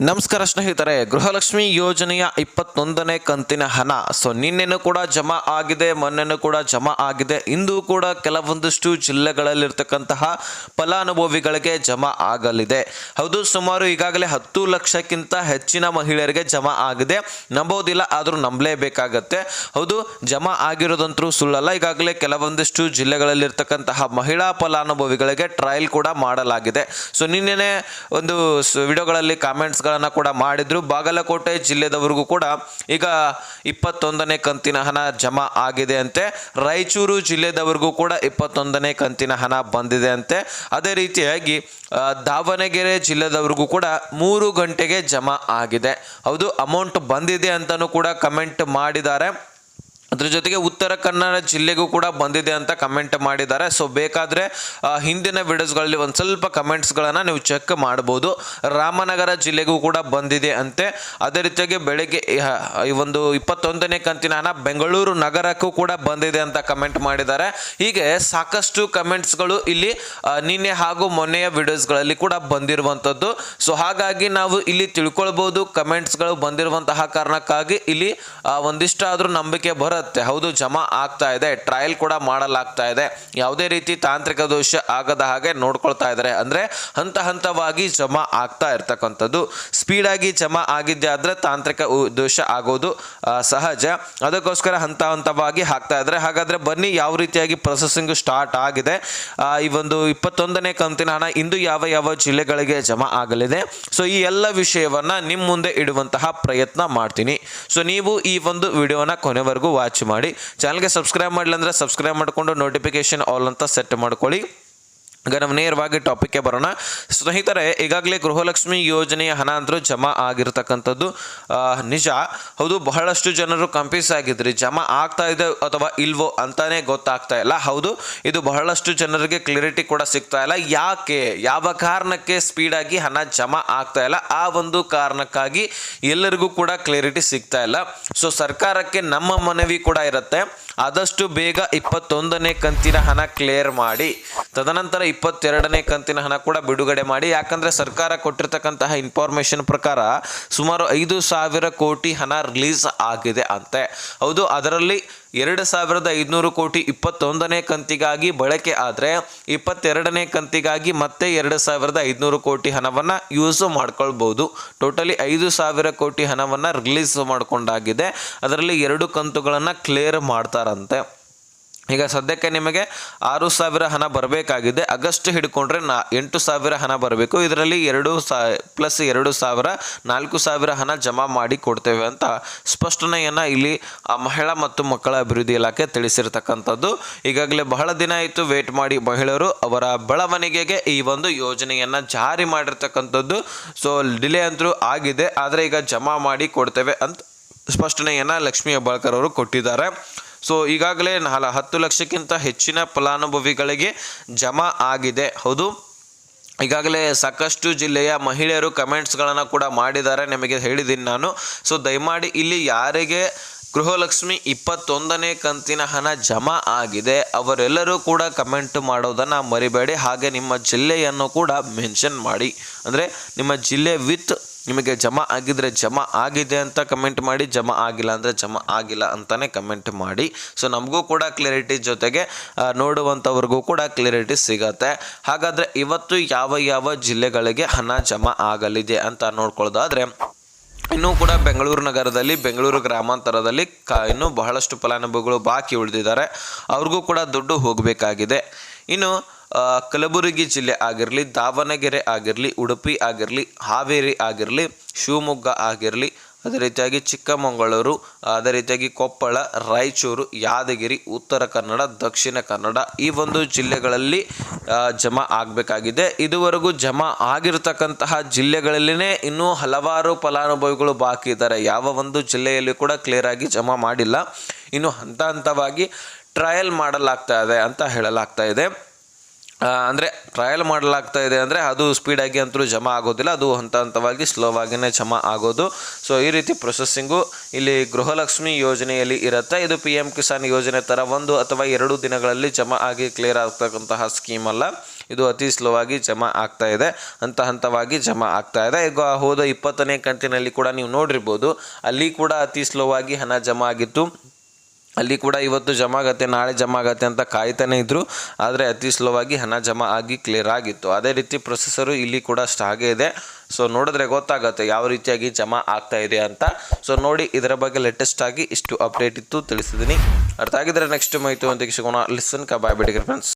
ನಮಸ್ಕಾರ ಸ್ನೇಹಿತರೆ, ಗೃಹಲಕ್ಷ್ಮಿ ಯೋಜನೆಯ ಇಪ್ಪತ್ತೊಂದನೇ ಕಂತಿನ ಹಣ. ಸೊ ನಿನ್ನೆನೂ ಕೂಡ ಜಮಾ ಆಗಿದೆ, ಮೊನ್ನೆನೂ ಕೂಡ ಜಮಾ ಆಗಿದೆ. ಇಂದು ಕೂಡ ಕೆಲವೊಂದಿಷ್ಟು ಜಿಲ್ಲೆಗಳಲ್ಲಿರ್ತಕ್ಕಂತಹ ಫಲಾನುಭವಿಗಳಿಗೆ ಜಮಾ ಆಗಲಿದೆ. ಹೌದು, ಸುಮಾರು ಈಗಾಗಲೇ ಹತ್ತು ಲಕ್ಷಕ್ಕಿಂತ ಹೆಚ್ಚಿನ ಮಹಿಳೆಯರಿಗೆ ಜಮಾ ಆಗಿದೆ. ನಂಬೋದಿಲ್ಲ ಆದರೂ ನಂಬಲೇಬೇಕಾಗತ್ತೆ. ಹೌದು, ಜಮಾ ಆಗಿರೋದಂತರೂ ಸುಳ್ಳಲ್ಲ. ಈಗಾಗಲೇ ಕೆಲವೊಂದಿಷ್ಟು ಜಿಲ್ಲೆಗಳಲ್ಲಿರ್ತಕ್ಕಂತಹ ಮಹಿಳಾ ಫಲಾನುಭವಿಗಳಿಗೆ ಟ್ರಯಲ್ ಕೂಡ ಮಾಡಲಾಗಿದೆ. ಸೊ ನಿನ್ನೆ ಒಂದು ವಿಡಿಯೋಗಳಲ್ಲಿ ವಿಡಿಯೋಗಳಲ್ಲಿ ಕಾಮೆಂಟ್ಸ್ಗಳನ್ನು ಕೂಡ ಮಾಡಿದ್ರು. ಬಾಗಲಕೋಟೆ ಜಿಲ್ಲೆದವರಿಗೂ ಕೂಡ ಈಗ ಇಪ್ಪತ್ತೊಂದನೇ ಕಂತಿನ ಹಣ ಜಮಾ ಆಗಿದೆ ಅಂತೆ. ರಾಯಚೂರು ಜಿಲ್ಲೆದವರಿಗೂ ಕೂಡ ಇಪ್ಪತ್ತೊಂದನೇ ಕಂತಿನ ಹಣ ಬಂದಿದೆ ಅಂತೆ. ಅದೇ ರೀತಿಯಾಗಿ ದಾವಣಗೆರೆ ಜಿಲ್ಲೆದವರಿಗೂ ಕೂಡ ಮೂರು ಗಂಟೆಗೆ ಜಮಾ ಆಗಿದೆ. ಹೌದು ಅಮೌಂಟ್ ಬಂದಿದೆ ಅಂತಲೂ ಕೂಡ ಕಮೆಂಟ್ ಮಾಡಿದ್ದಾರೆ. ಅದ್ರ ಜೊತೆಗೆ ಉತ್ತರ ಕನ್ನಡ ಜಿಲ್ಲೆಗೂ ಕೂಡ ಬಂದಿದೆ ಅಂತ ಕಮೆಂಟ್ ಮಾಡಿದ್ದಾರೆ. ಸೊ ಬೇಕಾದರೆ ಹಿಂದಿನ ವಿಡಿಯೋಸ್ಗಳಲ್ಲಿ ಒಂದು ಸ್ವಲ್ಪ ಕಮೆಂಟ್ಸ್ಗಳನ್ನು ನೀವು ಚೆಕ್ ಮಾಡ್ಬೋದು. ರಾಮನಗರ ಜಿಲ್ಲೆಗೂ ಕೂಡ ಬಂದಿದೆ ಅಂತೆ. ಅದೇ ರೀತಿಯಾಗಿ ಬೆಳಗ್ಗೆ, ಈ ಒಂದು ಇಪ್ಪತ್ತೊಂದನೇ ಕಂತಿನ ಹಣ ಬೆಂಗಳೂರು ನಗರಕ್ಕೂ ಕೂಡ ಬಂದಿದೆ ಅಂತ ಕಮೆಂಟ್ ಮಾಡಿದ್ದಾರೆ. ಹೀಗೆ ಸಾಕಷ್ಟು ಕಮೆಂಟ್ಸ್ಗಳು ಇಲ್ಲಿ ನಿನ್ನೆ ಹಾಗೂ ಮೊನ್ನೆಯ ವಿಡಿಯೋಸ್ಗಳಲ್ಲಿ ಕೂಡ ಬಂದಿರುವಂಥದ್ದು ಸೊ ಹಾಗಾಗಿ ನಾವು ಇಲ್ಲಿ ತಿಳ್ಕೊಳ್ಬೋದು ಕಮೆಂಟ್ಸ್ಗಳು ಬಂದಿರುವಂತಹ ಕಾರಣಕ್ಕಾಗಿ ಇಲ್ಲಿ ಒಂದಿಷ್ಟಾದರೂ ನಂಬಿಕೆ ಬರುತ್ತೆ ಹೌದು, ಜಮಾ ಆಗ್ತಾ ಇದೆ. ಟ್ರಯಲ್ ಕೂಡ ಮಾಡಲಾಗ್ತಾ ಇದೆ. ಯಾವುದೇ ರೀತಿ ತಾಂತ್ರಿಕ ದೋಷ ಆಗದ ಹಾಗೆ ನೋಡ್ಕೊಳ್ತಾ ಇದ್ದಾರೆ. ಅಂದ್ರೆ ಹಂತ ಹಂತವಾಗಿ ಜಮಾ ಆಗ್ತಾ ಇರ್ತಕ್ಕಂಥದ್ದು. ಸ್ಪೀಡಾಗಿ ಜಮಾ ಆಗಿದ್ದೆ ಆದ್ರೆ ತಾಂತ್ರಿಕ ದೋಷ ಆಗೋದು ಸಹಜ. ಅದಕ್ಕೋಸ್ಕರ ಹಂತ ಹಂತವಾಗಿ ಹಾಕ್ತಾ ಇದ್ದಾರೆ. ಹಾಗಾದ್ರೆ ಬನ್ನಿ, ಯಾವ ರೀತಿಯಾಗಿ ಪ್ರೊಸೆಸಿಂಗ್ ಸ್ಟಾರ್ಟ್ ಆಗಿದೆ. ಈ ಒಂದು ಇಪ್ಪತ್ತೊಂದನೇ ಕಂತಿನ ಹಣ ಇಂದು ಯಾವ ಯಾವ ಜಿಲ್ಲೆಗಳಿಗೆ ಜಮಾ ಆಗಲಿದೆ. ಸೊ ಈ ಎಲ್ಲ ವಿಷಯವನ್ನ ನಿಮ್ಮ ಮುಂದೆ ಇಡುವಂತಹ ಪ್ರಯತ್ನ ಮಾಡ್ತೀನಿ. ಸೊ ನೀವು ಈ ಒಂದು ವಿಡಿಯೋನ ಕೊನೆವರೆಗೂ ವಾಚ್ ಮಾಡಿ. ಚಾನಲ್ಗೆ ಸಬ್ಸ್ಕ್ರೈಬ್ ಮಾಡಲಿಲ್ಲ ಅಂದರೆ ಸಬ್ಸ್ಕ್ರೈಬ್ ಮಾಡಿಕೊಂಡು ನೋಟಿಫಿಕೇಶನ್ ಆಲ್ ಅಂತ ಸೆಟ್ ಮಾಡ್ಕೊಳ್ಳಿ. ಈಗ ನಾವು ನೇರವಾಗಿ ಟಾಪಿಕ್ಗೆ ಬರೋಣ. ಸ್ನೇಹಿತರೆ, ಈಗಾಗಲೇ ಗೃಹಲಕ್ಷ್ಮಿ ಯೋಜನೆಯ ಹಣ ಅಂದರೂ ಜಮಾ ಆಗಿರ್ತಕ್ಕಂಥದ್ದು ನಿಜ. ಹೌದು, ಬಹಳಷ್ಟು ಜನರು ಕಂಪ್ಯೂಸ್ ಆಗಿದ್ರಿ. ಜಮಾ ಆಗ್ತಾ ಇದೆ ಅಥವಾ ಇಲ್ವೋ ಅಂತಾನೆ ಗೊತ್ತಾಗ್ತಾ ಇಲ್ಲ. ಹೌದು, ಇದು ಬಹಳಷ್ಟು ಜನರಿಗೆ ಕ್ಲಿಯರಿಟಿ ಕೂಡ ಸಿಗ್ತಾ ಇಲ್ಲ. ಯಾಕೆ? ಯಾವ ಕಾರಣಕ್ಕೆ ಸ್ಪೀಡಾಗಿ ಹಣ ಜಮಾ ಆಗ್ತಾ ಇಲ್ಲ? ಆ ಒಂದು ಕಾರಣಕ್ಕಾಗಿ ಎಲ್ಲರಿಗೂ ಕೂಡ ಕ್ಲಿಯರಿಟಿ ಸಿಗ್ತಾ ಇಲ್ಲ. ಸೊ ಸರ್ಕಾರಕ್ಕೆ ನಮ್ಮ ಮನವಿ ಕೂಡ ಇರುತ್ತೆ. ಆದಷ್ಟು ಬೇಗ ಇಪ್ಪತ್ತೊಂದನೇ ಕಂತಿನ ಹಣ ಕ್ಲಿಯರ್ ಮಾಡಿ. ತದನಂತರ ಇಪ್ಪತ್ತೆರಡನೇ ಕಂತಿನ ಹಣ ಕೂಡ ಬಿಡುಗಡೆ ಮಾಡಿ, ಯಾಕಂದರೆ ಸರ್ಕಾರ ಕೊಟ್ಟಿರ್ತಕ್ಕಂತಹ ಇನ್ಫಾರ್ಮೇಷನ್ ಪ್ರಕಾರ ಸುಮಾರು ಐದು ಸಾವಿರ ಕೋಟಿ ಹಣ ರಿಲೀಸ್ ಆಗಿದೆ ಅಂತೆ. ಹೌದು, ಅದರಲ್ಲಿ ಎರಡು ಸಾವಿರದ ಐದುನೂರು ಕೋಟಿ ಇಪ್ಪತ್ತೊಂದನೇ ಕಂತಿಗಾಗಿ ಬಳಕೆ ಆದರೆ ಇಪ್ಪತ್ತೆರಡನೇ ಕಂತಿಗಾಗಿ ಮತ್ತೆ ಎರಡು ಸಾವಿರದ ಐದುನೂರು ಕೋಟಿ ಹಣವನ್ನು ಯೂಸ್ ಮಾಡ್ಕೊಳ್ಬೋದು. ಟೋಟಲಿ ಐದು ಸಾವಿರ ಕೋಟಿ ಹಣವನ್ನು ರಿಲೀಸ್ ಮಾಡಿಕೊಂಡಾಗಿದೆ. ಅದರಲ್ಲಿ ಎರಡು ಕಂತುಗಳನ್ನು ಕ್ಲಿಯರ್ ಮಾಡ್ತಾರಂತೆ. ಈಗ ಸದ್ಯಕ್ಕೆ ನಿಮಗೆ ಆರು ಸಾವಿರ ಹಣ ಬರಬೇಕಾಗಿದೆ. ಆಗಸ್ಟ್ ಹಿಡ್ಕೊಂಡ್ರೆ ನಾ ಎಂಟು ಸಾವಿರ ಹಣ ಬರಬೇಕು. ಇದರಲ್ಲಿ ಎರಡು ಸಾ ಪ್ಲಸ್ ಎರಡು ಸಾವಿರ, ನಾಲ್ಕು ಸಾವಿರ ಹಣ ಜಮಾ ಮಾಡಿ ಕೊಡ್ತೇವೆ ಅಂತ ಸ್ಪಷ್ಟನೆಯನ್ನು ಇಲ್ಲಿ ಆ ಮಹಿಳಾ ಮತ್ತು ಮಕ್ಕಳ ಅಭಿವೃದ್ಧಿ ಇಲಾಖೆ ತಿಳಿಸಿರ್ತಕ್ಕಂಥದ್ದು. ಈಗಾಗಲೇ ಬಹಳ ದಿನ ಆಯಿತು ವೇಟ್ ಮಾಡಿ ಮಹಿಳೆಯರು ಅವರ ಬೆಳವಣಿಗೆಗೆ ಈ ಒಂದು ಯೋಜನೆಯನ್ನು ಜಾರಿ ಮಾಡಿರ್ತಕ್ಕಂಥದ್ದು. ಸೊ ಡಿಲೇ ಅಂತೂ ಆಗಿದೆ. ಆದರೆ ಈಗ ಜಮಾ ಮಾಡಿ ಕೊಡ್ತೇವೆ ಅಂತ ಸ್ಪಷ್ಟನೆಯನ್ನು ಲಕ್ಷ್ಮೀ ಹೆಬ್ಬಾಳ್ಕರ್ ಅವರು ಕೊಟ್ಟಿದ್ದಾರೆ. ಸೊ ಈಗಾಗಲೇ ನಾಲ್ ಹತ್ತು ಲಕ್ಷಕ್ಕಿಂತ ಹೆಚ್ಚಿನ ಫಲಾನುಭವಿಗಳಿಗೆ ಜಮಾ ಆಗಿದೆ. ಹೌದು? ಈಗಾಗಲೇ ಸಾಕಷ್ಟು ಜಿಲ್ಲೆಯ ಮಹಿಳೆಯರು ಕಮೆಂಟ್ಸ್ಗಳನ್ನು ಕೂಡ ಮಾಡಿದ್ದಾರೆ. ನಿಮಗೆ ಹೇಳಿದ್ದೀನಿ ನಾನು. ಸೊ ದಯಮಾಡಿ ಇಲ್ಲಿ ಯಾರಿಗೆ ಗೃಹಲಕ್ಷ್ಮಿ ಇಪ್ಪತ್ತೊಂದನೇ ಕಂತಿನ ಹಣ ಜಮಾ ಆಗಿದೆ. ಅವರೆಲ್ಲರೂ ಕೂಡ ಕಮೆಂಟ್ ಮಾಡೋದನ್ನು ಮರಿಬೇಡಿ. ಹಾಗೆ ನಿಮ್ಮ ಜಿಲ್ಲೆಯನ್ನು ಕೂಡ ಮೆನ್ಷನ್ ಮಾಡಿ. ಅಂದರೆ ನಿಮ್ಮ ಜಿಲ್ಲೆ ವಿತ್ ನಿಮಗೆ ಜಮಾ ಆಗಿದ್ರೆ ಜಮಾ ಆಗಿದೆ ಅಂತ ಕಮೆಂಟ್ ಮಾಡಿ, ಜಮಾ ಆಗಿಲ್ಲ ಅಂದರೆ ಜಮಾ ಆಗಿಲ್ಲ ಅಂತಲೇ ಕಮೆಂಟ್ ಮಾಡಿ. ಸೊ ನಮಗೂ ಕೂಡ ಕ್ಲಿಯರಿಟಿ ಜೊತೆಗೆ ನೋಡುವಂಥವ್ರಿಗೂ ಕೂಡ ಕ್ಲಿಯರಿಟಿ ಸಿಗತ್ತೆ. ಹಾಗಾದರೆ ಇವತ್ತು ಯಾವ ಯಾವ ಜಿಲ್ಲೆಗಳಿಗೆ ಹಣ ಜಮಾ ಆಗಲಿದೆ ಅಂತ ನೋಡ್ಕೊಳ್ಳೋದಾದ್ರೆ ಇನ್ನೂ ಕೂಡ ಬೆಂಗಳೂರು ನಗರದಲ್ಲಿ, ಬೆಂಗಳೂರು ಗ್ರಾಮಾಂತರದಲ್ಲಿ ಕ, ಇನ್ನೂ ಬಹಳಷ್ಟು ಫಲಾನುಭವಿಗಳು ಬಾಕಿ ಉಳಿದಿದ್ದಾರೆ. ಅವ್ರಿಗೂ ಕೂಡ ದುಡ್ಡು ಹೋಗಬೇಕಾಗಿದೆ. ಇನ್ನು ಕಲಬುರಗಿ ಜಿಲ್ಲೆ ಆಗಿರಲಿ, ದಾವಣಗೆರೆ ಆಗಿರಲಿ, ಉಡುಪಿ ಆಗಿರಲಿ, ಹಾವೇರಿ ಆಗಿರಲಿ, ಶಿವಮೊಗ್ಗ ಆಗಿರಲಿ ಅದೇ ರೀತಿಯಾಗಿ ಚಿಕ್ಕಮಗಳೂರು, ಅದೇ ರೀತಿಯಾಗಿ ಕೊಪ್ಪಳ, ರಾಯಚೂರು, ಯಾದಗಿರಿ, ಉತ್ತರ ಕನ್ನಡ, ದಕ್ಷಿಣ ಕನ್ನಡ ಈ ಒಂದು ಜಿಲ್ಲೆಗಳಲ್ಲಿ ಜಮಾ ಆಗಬೇಕಾಗಿದೆ. ಇದುವರೆಗೂ ಜಮಾ ಆಗಿರತಕ್ಕಂತಹ ಜಿಲ್ಲೆಗಳಲ್ಲಿನೇ ಇನ್ನೂ ಹಲವಾರು ಫಲಾನುಭವಿಗಳು ಬಾಕಿ ಇದ್ದಾರೆ. ಯಾವ ಒಂದು ಜಿಲ್ಲೆಯಲ್ಲಿ ಕೂಡ ಕ್ಲಿಯರ್ ಆಗಿ ಜಮಾ ಮಾಡಿಲ್ಲ. ಇನ್ನು ಹಂತ ಹಂತವಾಗಿ ಟ್ರಯಲ್ ಮಾಡಲಾಗ್ತಾ ಇದೆ ಅಂತ ಹೇಳಲಾಗ್ತಾ ಇದೆ. ಅಂದರೆ ಟ್ರಯಲ್ ಮಾಡಲಾಗ್ತಾ ಇದೆ ಅಂದರೆ ಅದು ಸ್ಪೀಡಾಗಿ ಅಂತಲೂ ಜಮಾ ಆಗೋದಿಲ್ಲ, ಅದು ಹಂತ ಹಂತವಾಗಿ ಸ್ಲೋವಾಗಿಯೇ ಜಮಾ ಆಗೋದು. ಸೊ ಈ ರೀತಿ ಪ್ರೊಸೆಸ್ಸಿಂಗು ಇಲ್ಲಿ ಗೃಹಲಕ್ಷ್ಮಿ ಯೋಜನೆಯಲ್ಲಿ ಇರುತ್ತೆ. ಇದು ಪಿ ಎಂ ಕಿಸಾನ್ ಯೋಜನೆ ಥರ ಒಂದು ಅಥವಾ ಎರಡು ದಿನಗಳಲ್ಲಿ ಜಮಾ ಆಗಿ ಕ್ಲಿಯರ್ ಆಗ್ತಕ್ಕಂತಹ ಸ್ಕೀಮ್ ಅಲ್ಲ. ಇದು ಅತಿ ಸ್ಲೋ ಆಗಿ ಜಮಾ ಆಗ್ತಾ ಇದೆ. ಹಂತ ಹಂತವಾಗಿ ಜಮಾ ಆಗ್ತಾ ಇದೆ. ಈಗ ಹೋದ ಇಪ್ಪತ್ತನೇ ಕಂತಿನಲ್ಲಿ ಕೂಡ ನೀವು ನೋಡಿರ್ಬೋದು, ಅಲ್ಲಿ ಕೂಡ ಅತಿ ಸ್ಲೋ ಆಗಿ ಹಣ ಜಮಾ ಆಗಿತ್ತು. ಅಲ್ಲಿ ಕೂಡ ಇವತ್ತು ಜಮಾ ಆಗತ್ತೆ ನಾಳೆ ಜಮಾ ಆಗತ್ತೆ ಅಂತ ಕಾಯ್ತಾನೆ ಇದ್ರು. ಆದರೆ ಅತಿ ಸ್ಲೋವಾಗಿ ಹಣ ಜಮಾ ಆಗಿ ಕ್ಲಿಯರ್ ಆಗಿತ್ತು. ಅದೇ ರೀತಿ ಪ್ರೊಸೆಸರು ಇಲ್ಲಿ ಕೂಡ ಅಷ್ಟು ಹಾಗೆ ಇದೆ. ಸೊ ನೋಡಿದ್ರೆ ಗೊತ್ತಾಗುತ್ತೆ ಯಾವ ರೀತಿಯಾಗಿ ಜಮಾ ಆಗ್ತಾ ಇದೆ ಅಂತ. ಸೊ ನೋಡಿ ಇದರ ಬಗ್ಗೆ ಲೇಟೆಸ್ಟ್ ಆಗಿ ಇಷ್ಟು ಅಪ್ಡೇಟ್ ಇತ್ತು ತಿಳಿಸಿದ್ದೀನಿ ಅರ್ಥ ಆಗಿದ್ರೆ ನೆಕ್ಸ್ಟ್ ಮಾಹಿತಿ ಅಂತ ಸಿಗೋಣ ಲಿಸನ್ ಕಬಾಯ್ ಬಿಡಿಗೆ ಫ್ರೆಂಡ್ಸ್